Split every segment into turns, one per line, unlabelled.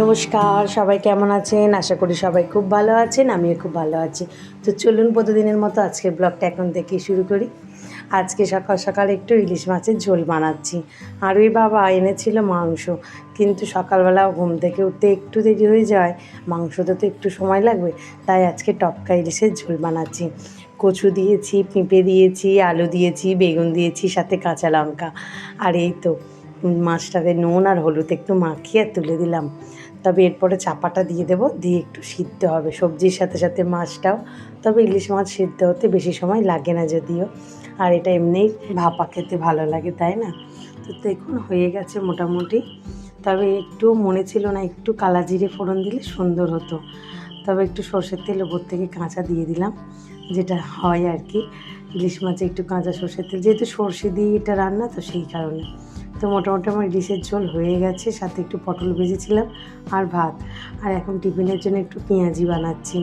নমস্কার, সবাই কেমন আছেন? আশা করি সবাই খুব ভালো আছেন, আমিও খুব ভালো আছি। তো চলুন প্রতিদিনের মতো আজকের ব্লগটা এখন থেকেই শুরু করি। আজকে সকাল সকাল একটু ইলিশ মাছের ঝোল বানাচ্ছি। আর ওই বাবা এনেছিল মাংস, কিন্তু সকালবেলা ঘুম থেকে উঠতে একটু দেরি হয়ে যায়, মাংসতে তো একটু সময় লাগবে, তাই আজকে টপকা ইলিশের ঝোল বানাচ্ছি। কচু দিয়েছি, পেঁপে দিয়েছি, আলু দিয়েছি, বেগুন দিয়েছি, সাথে কাঁচা লঙ্কা। আর এই তো মাছটাতে নুন আর হলুদ একটু মাখিয়ে তুলে দিলাম। তবে এরপরে চাপাটা দিয়ে দেবো, দিয়ে একটু সিদ্ধ হবে সবজির সাথে সাথে মাছটাও। তবে ইলিশ মাছ সিদ্ধ হতে বেশি সময় লাগে না যদিও। আর এটা এমনিই ভাপা খেতে ভালো লাগে, তাই না? তো দেখুন, হয়ে গেছে মোটামুটি। তবে একটু মনে ছিল না, একটু কালা জিরে ফোড়ন দিলে সুন্দর হতো। তবে একটু সর্ষের তেল ওপর থেকে কাঁচা দিয়ে দিলাম, যেটা হয় আর কি। ইলিশ মাছে একটু কাঁচা সর্ষের তেল, যেহেতু সর্ষে দিয়ে এটা রান্না, তো সেই কারণে। তো মোটামুটি আমার ইলিশের ঝোল হয়ে গেছে, সাথে একটু পটল ভেজেছিলাম আর ভাত। আর এখন টিফিনের জন্য একটু পেঁয়াজি বানাচ্ছি।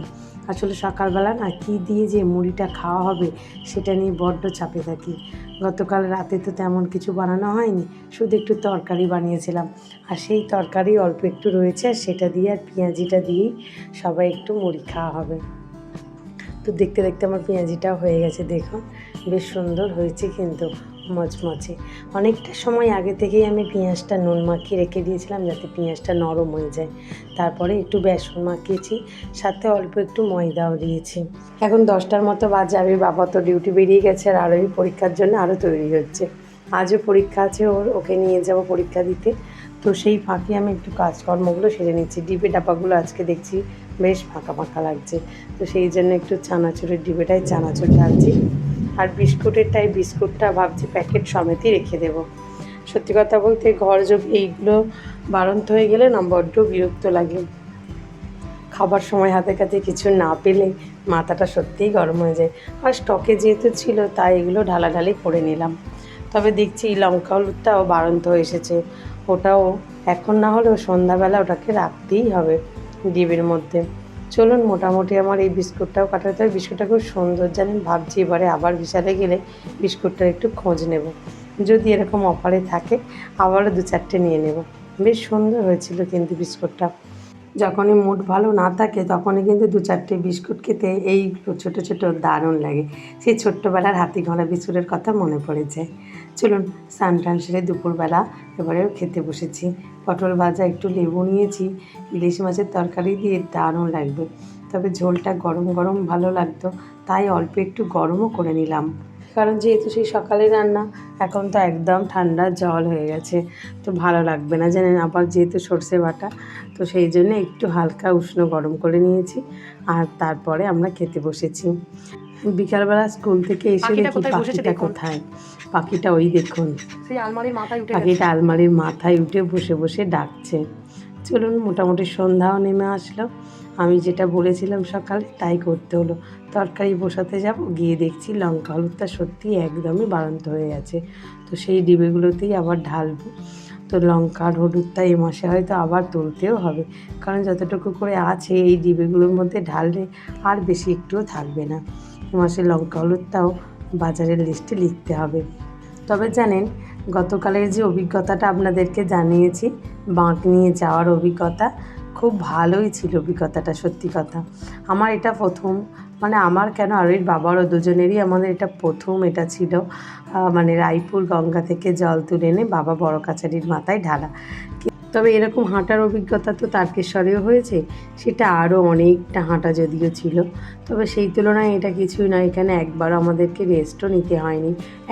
আসলে সকালবেলা না কী দিয়ে যে মুড়িটা খাওয়া হবে, সেটা নিয়ে বড্ড চাপে থাকি। গতকাল রাতে তো তেমন কিছু বানানো হয়নি, শুধু একটু তরকারি বানিয়েছিলাম। আর সেই তরকারি অল্প একটু রয়েছে, আর সেটা দিয়ে আর পেঁয়াজিটা দিয়েই সবাই একটু মুড়ি খাওয়া হবে। তো দেখতে দেখতে আমার পেঁয়াজিটাও হয়ে গেছে, দেখুন। বেশ সুন্দর হয়েছে কিন্তু। মচমচে অনেকটা সময় আগে থেকেই আমি পেঁয়াজটা নুন মাখিয়ে রেখে দিয়েছিলাম যাতে পেঁয়াজটা নরম হয়ে যায়। তারপরে একটু বেসন মাখিয়েছি, সাথে অল্প একটু ময়দাও দিয়েছি। এখন দশটার মতো বাজে, আমি বাবা তো ডিউটি বেরিয়ে গেছে আর আরোই পরীক্ষার জন্য আরও তৈরি হচ্ছে। আজও পরীক্ষা আছে ওর, ওকে নিয়ে যাব পরীক্ষা দিতে। তো সেই ফাঁকে আমি একটু কাজকর্মগুলো সেরে নিচ্ছি। ডিবে ডাবাগুলো আজকে দেখছি বেশ ফাঁকা ফাঁকা লাগছে। তো সেই জন্য একটু চানাচুরের ডিবেটাই চানাচুর ঢালছি। আর বিস্কুটেরটাই বিস্কুটটা ভাবছি প্যাকেট সমেতই রেখে দেব। সত্যি কথা বলতে ঘর যোগ এইগুলো বারন্ত হয়ে গেলে না বড্ড বিরক্ত লাগে। খাবার সময় হাতে কাছে কিছু না পেলে মাথাটা সত্যিই গরম হয়ে যায়। আর স্টকে যেহেতু ছিল তাই এগুলো ঢালাঢালি করে নিলাম। তবে দেখছি লঙ্কা হলুদটাও বাড়ন্ত হয়ে এসেছে। ওটাও এখন না হলেও সন্ধ্যাবেলা ওটাকে রাখতেই হবে ডিবের মধ্যে। চলুন, মোটামুটি আমার এই বিস্কুটটাও কাটাতে হবে। বিস্কুটটা খুব সুন্দর, জানেন? ভাবছি এবারে আবার বিশালে গেলে বিস্কুটটার একটু খোঁজ নেব। যদি এরকম অফারে থাকে, আবারও দু চারটে নিয়ে নেব। বেশ সুন্দর হয়েছিল কিন্তু বিস্কুটটা। যখনই মুড ভালো না থাকে, তখনই কিন্তু দু চারটে বিস্কুট খেতে এই ছোটো ছোটো দারুণ লাগে। সেই ছোট্টবেলার হাতি ঘোড়া বিস্কুটের কথা মনে পড়ে যায় চলুন স্নান সেরে দুপুরবেলা এবারেও খেতে বসেছি। পটল ভাজা, একটু লেবু নিয়েছি, ইলিশ মাছের তরকারি দিয়ে দারুণ লাগবে। তবে ঝোলটা গরম গরম ভালো লাগতো, তাই অল্প একটু গরমও করে নিলাম। কারণ যেহেতু সেই সকালে রান্না, এখন তো একদম ঠান্ডা জল হয়ে গেছে। তো ভালো লাগবে না, জানেন, আবার যেহেতু সর্ষে বাটা, তো সেই জন্য একটু হালকা উষ্ণ গরম করে নিয়েছি। আর তারপরে আমরা খেতে বসেছি। বিকালবেলা স্কুল থেকে এসে
পাখিটা
দেখি
কোথায়
পাখিটা কোথায়? পাখিটা ওই দেখুন।
সেই আলমারির মাথায় উঠে
পাখিটা আলমারির মাথায় উঠে বসে বসে ডাকছে। চলুন মোটামুটি সন্ধ্যাও নেমে আসলো। আমি যেটা বলেছিলাম সকালে তাই করতে হলো। তরকারি বসাতে যাব গিয়ে দেখছি লঙ্কা হলুদটা সত্যি একদমই বাড়ন্ত হয়ে গেছে। তো সেই ডিবেগুলোতেই আবার ঢালবো। তো লঙ্কা হলুদটা এই মাসে হয়তো আবার তুলতেও হবে। কারণ যতটুকু করে আছে এই ডিবেগুলোর মধ্যে ঢাললে আর বেশি একটুও থাকবে না। এ মাসে লঙ্কা হলুদটাও বাজারের লিস্টে লিখতে হবে। তবে জানেন, গতকালের যে অভিজ্ঞতাটা আপনাদেরকে জানিয়েছি, বাঁক নিয়ে যাওয়ার অভিজ্ঞতা, খুব ভালোই ছিল অভিজ্ঞতাটা, সত্যি কথা। আমার এটা প্রথম মানে আমার কেন আর ওই বাবারও দুজনেরই আমাদের এটা প্রথম এটা ছিল মানে রায়পুর গঙ্গা থেকে জল তুলে এনে বাবা বড় কাছারির মাথায় ঢালা। তবে এরকম হাঁটার অভিজ্ঞতা তো তারকেশ্বরেও হয়েছে, সেটা আরও অনেকটা হাঁটা যদিও ছিল। তবে সেই তুলনায় এটা কিছুই নয়, এখানে একবারও আমাদেরকে রেস্টও নিতে হয়নি।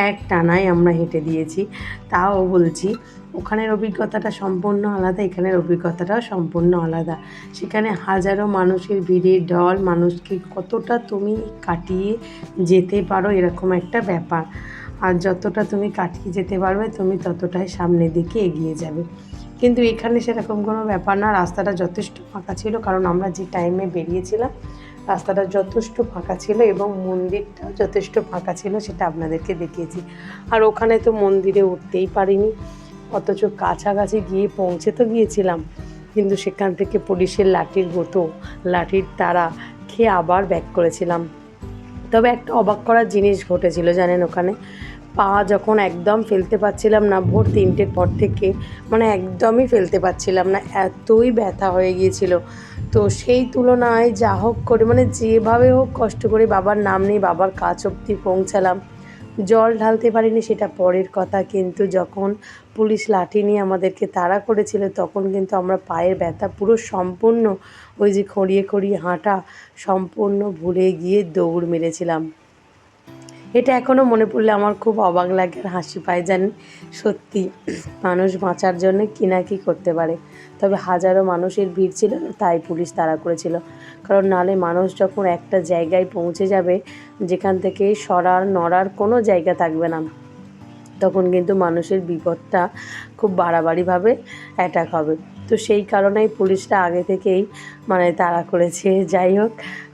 এক টানায় আমরা হেঁটে দিয়েছি, তাও বলছি, ওখানের অভিজ্ঞতাটা সম্পূর্ণ আলাদা, এখানের অভিজ্ঞতাটাও সম্পূর্ণ আলাদা। সেখানে হাজারো মানুষের ভিড়ে, ঢল, মানুষকে কতটা তুমি কাটিয়ে যেতে পারো এরকম একটা ব্যাপার। আর যতটা তুমি কাটিয়ে যেতে পারবে, তুমি ততটাই সামনের দিকে এগিয়ে যাবে। কিন্তু এখানে সেরকম কোনো ব্যাপার না, রাস্তাটা যথেষ্ট ফাঁকা ছিল কারণ আমরা যে টাইমে বেরিয়েছিলাম, রাস্তাটা যথেষ্ট ফাঁকা ছিল এবং মন্দিরটাও যথেষ্ট ফাঁকা ছিল সেটা আপনাদেরকে দেখিয়েছি। আর ওখানে তো মন্দিরে উঠতেই পারিনি, অথচ কাছাকাছি গিয়ে পৌঁছে তো গিয়েছিলাম, কিন্তু সেখান থেকে পুলিশের লাঠির গুঁতো, লাঠির তারা খেয়ে আবার ব্যাক করেছিলাম। তবে একটা অবাক করার জিনিস ঘটেছিল জানেন ওখানে পা যখন একদম ফেলতে পারছিলাম না, ভোর তিনটের পর থেকে মানে একদমই ফেলতে পারছিলাম না, এতই ব্যথা হয়ে গিয়েছিল। তো সেই তুলনায় যা হোক করে মানে যেভাবে হোক কষ্ট করে বাবার নাম নিয়ে বাবার কাছ অব্দি পৌঁছালাম। জল ঢালতে পারিনি, সেটা পরের কথা। কিন্তু যখন পুলিশ লাঠি নিয়ে আমাদেরকে তাড়া করেছিল, তখন কিন্তু আমরা পায়ের ব্যথা পুরো সম্পূর্ণ ওই যে খড়িয়ে খড়িয়ে হাঁটা সম্পূর্ণ ভুলে গিয়ে দৌড় মেরেছিলাম। এটা এখনও মনে পড়লে আমার খুব অবাক লাগে আর হাসি পায় জানেন? সত্যি, মানুষ বাঁচার জন্য কি না কি করতে পারে। তবে হাজারো মানুষের ভিড় ছিল, তাই পুলিশ তাড়া করেছিল। কারণ নালে মানুষ যখন একটা জায়গায় পৌঁছে যাবে, যেখান থেকে সরার, নড়ার কোনো জায়গা থাকবে না। তখন কিন্তু মানুষের বিপদটা খুব বাড়াবাড়িভাবে অ্যাটাক হবে। তো সেই কারণেই পুলিশরা আগে থেকেই মানে তাড়া করেছে। যাই হোক,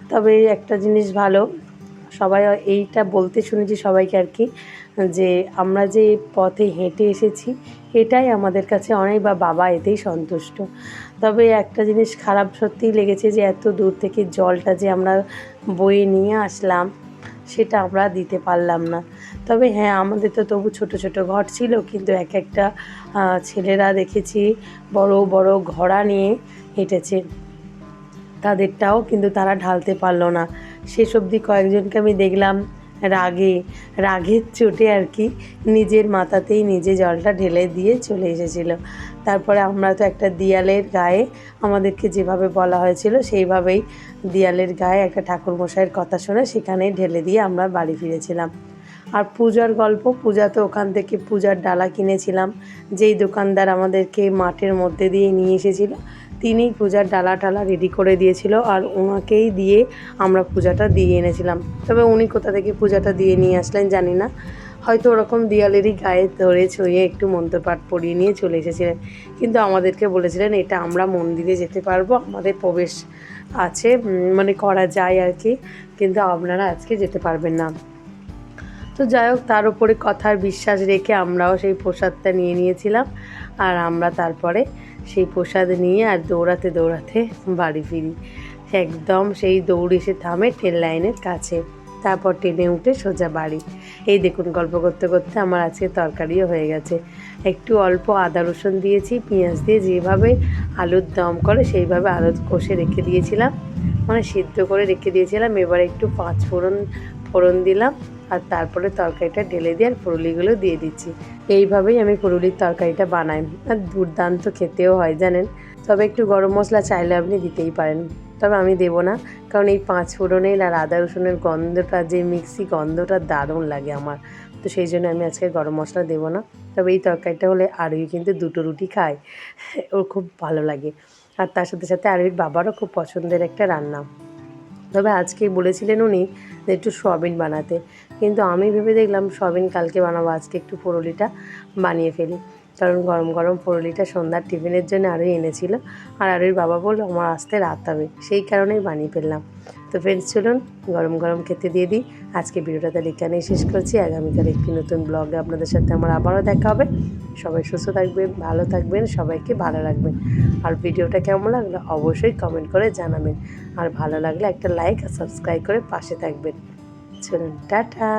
তবে একটা জিনিস ভালো সবাই এইটা বলতে শুনেছি সবাইকে আর কি, যে আমরা যে পথে হেঁটে এসেছি, এটাই আমাদের কাছে অনেক বা বাবা এতেই সন্তুষ্ট। তবে একটা জিনিস খারাপ সত্যিই লেগেছে যে এত দূর থেকে জলটা যে আমরা বয়ে নিয়ে আসলাম, সেটা আমরা দিতে পারলাম না। তবে হ্যাঁ আমাদের তো তবু ছোট ছোট ঘর ছিল, কিন্তু এক একটা ছেলেরা দেখেছি বড় বড় ঘোড়া নিয়ে হেঁটেছে। তাদেরটাও কিন্তু তারা ঢালতে পারল না। শেষ অবধি কয়েকজনকে আমি দেখলাম রাগে, রাগের চোটে আর কি নিজের মাথাতেই নিজে জলটা ঢেলে দিয়ে চলে এসেছিল। তারপরে আমরা তো একটা দিয়ালের গায়ে আমাদেরকে যেভাবে বলা হয়েছিল সেইভাবেই দিয়ালের গায়ে একটা ঠাকুরমশাইয়ের কথা শুনে সেখানেই ঢেলে দিয়ে আমরা বাড়ি ফিরেছিলাম। আর পূজার গল্প, পূজা তো ওখান থেকে পূজার ডালা কিনেছিলাম, যেই দোকানদার আমাদেরকে মাঠের মধ্যে দিয়ে নিয়ে এসেছিল তিনিই পূজার ডালা টালা রেডি করে দিয়েছিল আর ওনাকেই দিয়ে আমরা পূজাটা দিয়ে এনেছিলাম। তবে উনি কোথা থেকে পূজাটা দিয়ে নিয়ে আসলেন জানি না। হয়তো ওরকম দিয়ালেরই গায়ে ধরে ছুঁয়ে একটু মন্ত্রপাঠ পড়িয়ে নিয়ে চলে এসেছিলেন। কিন্তু আমাদেরকে বলেছিলেন, এটা আমরা মন্দিরে যেতে পারব, আমাদের প্রবেশ আছে মানে করা যায় আর কি, কিন্তু আপনারা আজকে যেতে পারবেন না। তো যাই হোক, তার উপরে কথার বিশ্বাস রেখে আমরাও সেই প্রসাদটা নিয়ে নিয়েছিলাম। আর আমরা তারপরে সেই প্রসাদ নিয়ে আর দৌড়াতে দৌড়াতে বাড়ি ফিরি। একদম সেই দৌড় এসে থামে ট্রেন লাইনের কাছে। তারপর ট্রেনে উঠে সোজা বাড়ি। এই দেখুন গল্প করতে করতে আমার আজকে তরকারিও হয়ে গেছে। একটু অল্প আদা রসুন দিয়েছি, পেঁয়াজ দিয়ে যেভাবে আলুর দম করে সেইভাবে আলু কষে রেখে দিয়েছিলাম। মানে সিদ্ধ করে রেখে দিয়েছিলাম। এবার একটু পাঁচ ফোড়ন ফোড়ন দিলাম। আর তারপরে তরকারিটা ঢেলে দিয়ে আর পুরুলিগুলো দিয়ে দিচ্ছি। এইভাবেই আমি পুরুলির তরকারিটা বানাই। আর দুর্দান্ত খেতেও হয়, জানেন? তবে একটু গরম মশলা চাইলে আপনি দিতেই পারেন। তবে আমি দেবো না, কারণ এই পাঁচ ফোড়নের আর আদা রসুনের গন্ধটা, যে মিক্সি গন্ধটা দারুণ লাগে আমার। তো সেই জন্য আমি আজকে গরম মশলা দেবো না। তবে এই তরকারিটা হলে আরুই কিন্তু দুটো রুটি খায়। ওর খুব ভালো লাগে। আর তার সাথে সাথে আরুইর বাবারও খুব পছন্দের একটা রান্না। তবে আজকে বলেছিলেন উনি যে একটু সয়াবিন বানাতে। কিন্তু আমি ভেবে দেখলাম সয়াবিন কালকে বানাবো, আজকে একটু পরোলিটা বানিয়ে ফেলি। কারণ গরম গরম পরোলিটা সন্ধ্যার টিফিনের জন্য আরও এনেছিল। আর আরুর বাবা বলল, আমার আসতে রাত হবে। সেই কারণেই বানিয়ে ফেললাম। তো ফ্রেন্ডস চলুন গরম গরম খেতে দিয়ে দিই। আজকে ভিডিওটা তাহলে এখানেই শেষ করছি। আগামীকাল একটি নতুন ব্লগে আপনাদের সাথে আমার আবারও দেখা হবে। সবাই সুস্থ থাকবেন, ভালো থাকবেন, সবাইকে ভালো রাখবেন। আর ভিডিওটা কেমন লাগল অবশ্যই কমেন্ট করে জানাবেন। আর ভালো লাগলে একটা লাইক আর সাবস্ক্রাইব করে পাশে থাকবেন। চলুন, টাটা!